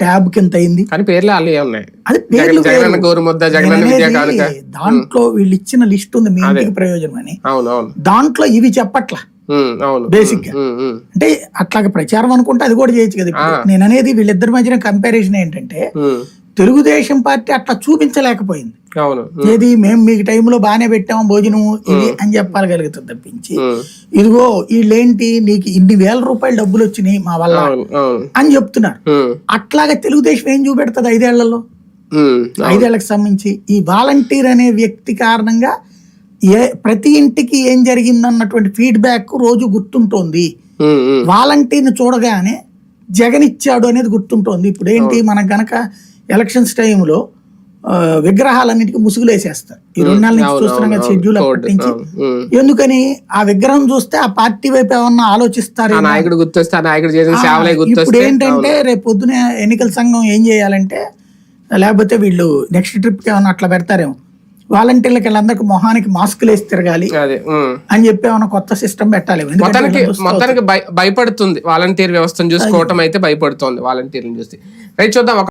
Tab కింద అయింది కానీ పేర్లు ఉన్నాయి. అది పేర్లు దాంట్లో వీళ్ళు ఇచ్చిన లిస్ట్ ఉంది మీ ఇంటికి ప్రయోజనం అని. దాంట్లో ఇవి చెప్పట్ల. బేసిక్గా. అంటే అట్లాగ ప్రచారం అనుకుంటే అది కూడా చేయొచ్చు కదా. నేను అనేది వీళ్ళిద్దరి మధ్యన కంపారిజన్ ఏంటంటే తెలుగుదేశం పార్టీ అట్లా చూపించలేకపోయింది. ఏది మేము మీకు టైంలో బాగానే పెట్టాము భోజనం ఇది అని చెప్పగలుగుతుంది తప్పించి. ఇదిగో వీళ్ళేంటి నీకు ఇన్ని వేల రూపాయలు డబ్బులు వచ్చినాయి మా వల్ల అని చెప్తున్నారు. అట్లాగే తెలుగుదేశం ఏం చూపెడుతుంది ఐదేళ్ళలో? ఐదేళ్ళకు సంబంధించి ఈ వాలంటీర్ అనే వ్యక్తి కారణంగా ఏ ప్రతి ఇంటికి ఏం జరిగిందన్నటువంటి ఫీడ్బ్యాక్ రోజు గుర్తుంటోంది. వాలంటీర్ని చూడగానే జగన్ ఇచ్చాడు అనేది గుర్తుంటోంది. ఇప్పుడు ఏంటి మనకు గనక ఎలక్షన్స్ టైంలో విగ్రహాలన్నిటికీ ముసుగులు వేసేస్తారు. ఈ రెండు నెలల నుంచి చూస్తున్నాం కదా షెడ్యూల్ అప్పటి నుంచి. ఎందుకని? ఆ విగ్రహం చూస్తే ఆ పార్టీ వైపు ఏమన్నా ఆ ఆలోచిస్తారేమో నాయకుడు గుర్తొస్తే నాయకుడు ఇప్పుడు ఏంటంటే రేపు పొద్దున ఎన్నికల సంఘం ఏం చేయాలంటే లేకపోతే వీళ్ళు నెక్స్ట్ ట్రిప్కి ఏమన్నా అట్లా పెడతారేమో. వాలంటీర్లకి వీళ్ళందరికి మొహానికి మాస్కులు వేసి తిరగాలి. అని చెప్పి ఏమన్నా కొత్త సిస్టమ్ పెట్టాలి. మొత్తానికి చూస్తే భయపడుతుంది. వాలంటీర్ వ్యవస్థను చూసుకోవటం అయితే భయపడుతోంది వాలంటీర్ని చూసి. రైట్ చూద్దాం